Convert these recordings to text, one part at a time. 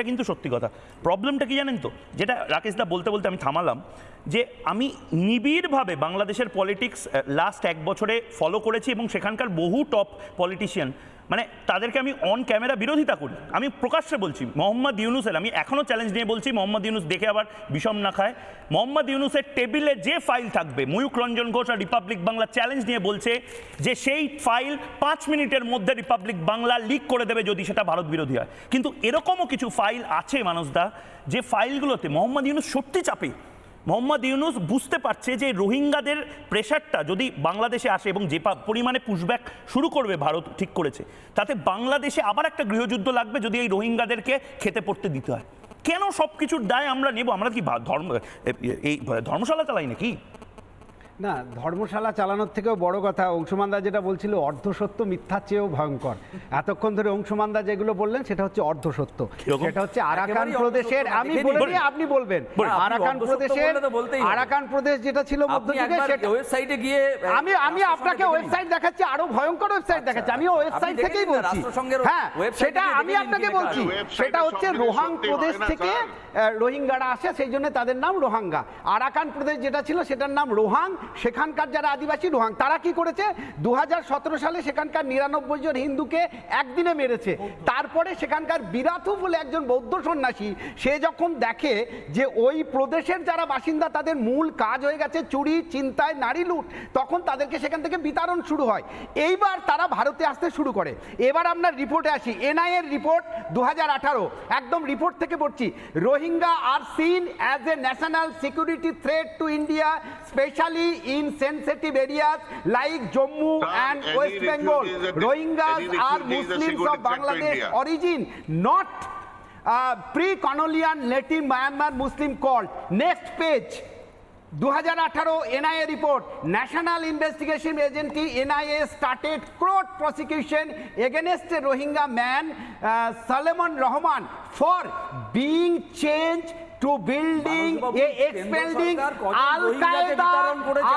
এটা কিন্তু সত্যি কথা। প্রবলেমটা কি জানেন তো? যেটা রাকেশদা বলতে বলতে আমি থামালাম যে আমি নিবিড়ভাবে বাংলাদেশের পলিটিক্স লাস্ট এক বছরে ফলো করেছি এবং সেখানকার বহু টপ পলিটিশিয়ান মানে তাদেরকে আমি অন ক্যামেরা বিরোধিতা করি। আমি প্রকাশ্যে বলছি, মোহাম্মদ ইউনুসের আমি এখনও চ্যালেঞ্জ নিয়ে বলছি, মোহাম্মদ ইউনুস দেখে আবার বিষম না খায়। মোহাম্মদ ইউনুসের টেবিলে যে ফাইল থাকবে ময়ূক রঞ্জন ঘোষ আর রিপাবলিক বাংলা চ্যালেঞ্জ নিয়ে বলছে যে সেই ফাইল পাঁচ মিনিটের মধ্যে রিপাবলিক বাংলা লিক করে দেবে যদি সেটা ভারত বিরোধী হয়। কিন্তু এরকমও কিছু ফাইল আছে মানুষদা যে ফাইলগুলোতে মোহাম্মদ ইউনুস সত্যি চাপে মোহাম্মদ ইউনুস বুঝতে পারছে যে রোহিঙ্গাদের প্রেশারটা যদি বাংলাদেশে আসে এবং যে পরিমাণে পুশব্যাক শুরু করবে ভারত ঠিক করেছে, তাতে বাংলাদেশে আবার একটা গৃহযুদ্ধ লাগবে যদি এই রোহিঙ্গাদেরকে খেতে পড়তে দিতে হয়। কেন সব কিছুর দায় আমরা নেব? আমরা কি ধর্ম এই ধর্মশালা চালাই নাকি? না ধর্মশালা চালানোর থেকেও বড় কথা অংশুমানদা যেটা বলছিল অর্ধসত্য মিথ্যার চেয়েও ভয়ঙ্কর। এতক্ষণ ধরে অংশুমানদা যেগুলো বললেন সেটা হচ্ছে অর্ধসত্য। সেটা হচ্ছে আরাকান প্রদেশের আমি বলে আপনি বলবেন। আরাকান প্রদেশের। আরাকান প্রদেশ যেটা ছিল মধ্যযুগে সেটা ওয়েবসাইটে গিয়ে আমি আমি আপনাকে ওয়েবসাইট দেখাচ্ছি আরও ভয়ঙ্কর ওয়েবসাইট দেখাচ্ছি। আমি ওয়েবসাইট থেকেই বলছি। হ্যাঁ সেটা আমি আপনাকে বলছি। সেটা হচ্ছে রোহাং প্রদেশ থেকে রোহিঙ্গারা আসে সেই জন্য তাদের নাম রোহাঙ্গা। আরাকান প্রদেশ যেটা ছিল সেটার নাম রোহাং সেখানকার যারা আদিবাসী রোহাং, তারা কি করেছে? দু হাজার সতেরো সালে সেখানকার নিরানব্বই জন হিন্দুকে একদিনে মেরেছে। তারপরে সেখানকার বিরাথু বলে একজন বৌদ্ধ সন্ন্যাসী, সে যখন দেখে যে ওই প্রদেশের যারা বাসিন্দা, তাদের মূল কাজ হয়ে গেছে চুরি, চিন্তায় নারী লুট, তখন তাদেরকে সেখান থেকে বিতরণ শুরু হয়। এইবার তারা ভারতে আসতে শুরু করে। এবার আপনার রিপোর্টে আসি। এনআইএর রিপোর্ট দু হাজার আঠারো। একদম রিপোর্ট থেকে পড়ছি। Rohingya are seen as a national security threat to India, specially in sensitive areas like Jammu Sir, and any West Bengal refugee is a- Rohingyas any are refugee is a Muslims security of threat to Bangladesh India. origin, not uh, pre-colonial native Myanmar Muslim called. Next page. 2018 NIA report National Investigation Agency NIA started court prosecution against a Rohingya man uh, Salman Rahman for being changed to building মানুষবাবু, a expanding Al Qaeda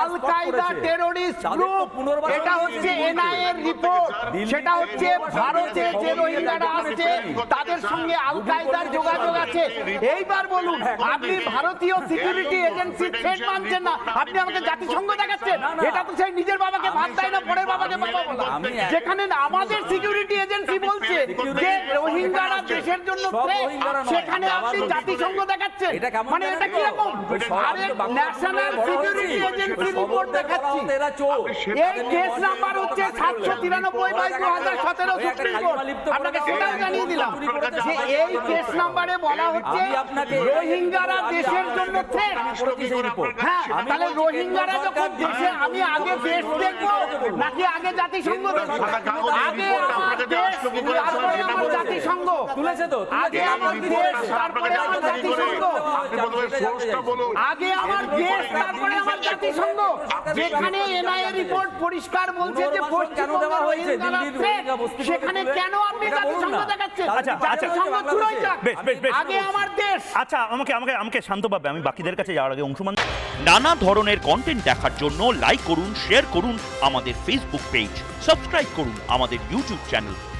Al Qaeda terrorist group এটা হচ্ছে Delhi NIA এর report সেটা হচ্ছে ভারতে যে রোহিঙ্গারা আসছে তাদের সঙ্গে আল কায়দার যোগাযোগ আছে। এইবার বলুন আপনি ভারতীয় সিকিউরিটি এজেন্সি থ্রেট মানছেন না। আপনি আমাকে জাতিসংঘ দেখাচ্ছেন। এটা তো সেই নিজের বাবাকে ভাত দেয় না পরের বাবাকে বাবা বলা। যেখানে আমাদের সিকিউরিটি এজেন্সি বলছে যে দেশের জন্য সেখানে আপনি জাতিসংঘ দেখাচ্ছেন। মানে এটা কি রকম? আরে ন্যাশনাল সিকিউরিটি এজেন্সি রিপোর্ট দেখাচ্ছি। এই কেস নাম্বার হচ্ছে সাতশো তিরানব্বই বাই দু হাজার সতেরো ওই একটা সুপ্রিম কোর্ট। আপনাকে সেটাও জানিয়ে দিলাম যে এই কেস নাম্বারে বলা হচ্ছে রোহিঙ্গারা দেশের জন্য থ্রেট। হ্যাঁ তাহলে রোহিঙ্গারা যখন দেশে আমি আগে দেশ দেখব নাকি আগে জাতিসংঘ দেখব? আগে আমার দেশ তারপরে আমার জাতিসংঘ। তুলেছে তো? আগে। আমার দেশ তারপরে আমার জাতিসংঘ। আগে আমার দেশ তারপরে আমার জাতিসংঘ। যেখানে এনআইএ রিপোর্ট পরিষ্কার বলছে যে কেন দেওয়া হয়েছে? দিল্লির রোহিঙ্গা বস্তিগুলোকে সেখানে কেন আপনি জাতিসংঘ দেখাচ্ছেন? আচ্ছা, আচ্ছা। জাতিসংঘ যাক। বেশ বেশ আগে আমার দেশ। আচ্ছা আমাকে আমাকে আমাকে শান্ত পাবে আমি বাকিদের কাছে যাওয়ার আগে অংশমান নানা ধরনের কন্টেন্ট দেখার জন্য লাইক করুন শেয়ার করুন আমাদের ফেসবুক পেজ সাবস্ক্রাইব করুন আমাদের ইউটিউব চ্যানেল